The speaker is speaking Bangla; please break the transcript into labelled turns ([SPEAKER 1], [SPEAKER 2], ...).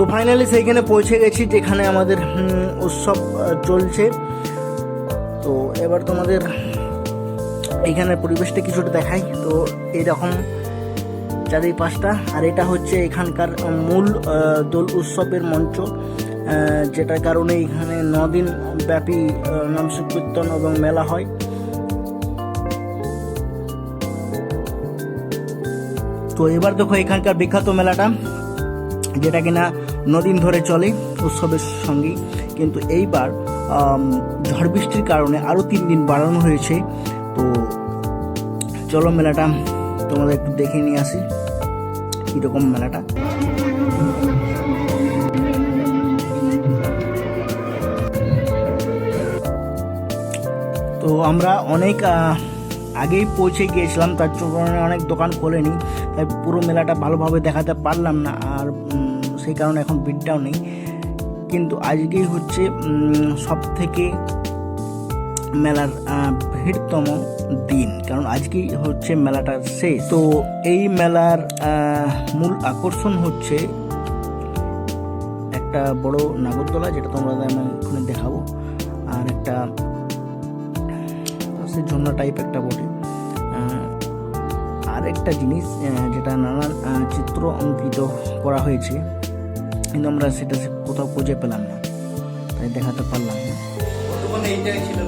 [SPEAKER 1] তো ফাইনালি সেইখানে পৌঁছে গেছি যেখানে আমাদের উৎসব চলছে। তো এবার তোমাদের এইখানে পরিবেশটা কিছুটা দেখাই। তো এইরকম চারিপাশটা, আর এটা হচ্ছে এখানকার মূল দোল উৎসবের মঞ্চ যেটার কারণে এখানে দিন ব্যাপী নাম সংকীর্তন এবং মেলা হয়। তো এবার দেখো এখানকার বিখ্যাত মেলাটা। যেটা কিনা নদিন ধরে চলে উৎসবের সঙ্গেই কিন্তু এইবার ঝড় বৃষ্টির কারণে আরও তিন দিন বাড়ানো হয়েছে। তো চলো মেলাটা তোমাদের একটু দেখে নিয়ে আসি কীরকম মেলাটা। তো আমরা অনেক আগেই পৌঁছে গিয়েছিলাম, তার কারণে অনেক দোকান খোলেনি, তাই পুরো মেলাটা ভালোভাবে দেখাতে পারলাম না। আর সেই কারণে এখন ভিড়টাও নেই। কিন্তু আজকেই হচ্ছে সব থেকে মেলার ভিড়তম দিন। কারণ আজকেই হচ্ছে মেলাটার শেষ। তো এই মেলার মূল আকর্ষণ হচ্ছে একটা বড় নাগরদোলা, যেটা তোমরা আমি এখানে দেখাবো। আর একটা সে ঝর্ণা টাইপ একটা বটে। আর একটা জিনিস যেটা নানান চিত্র অঙ্কিত করা হয়েছে। কিন্তু আমরা সেটা কোথাও খুঁজে পেলাম না। তাই দেখাতে পারলাম না।
[SPEAKER 2] ছিল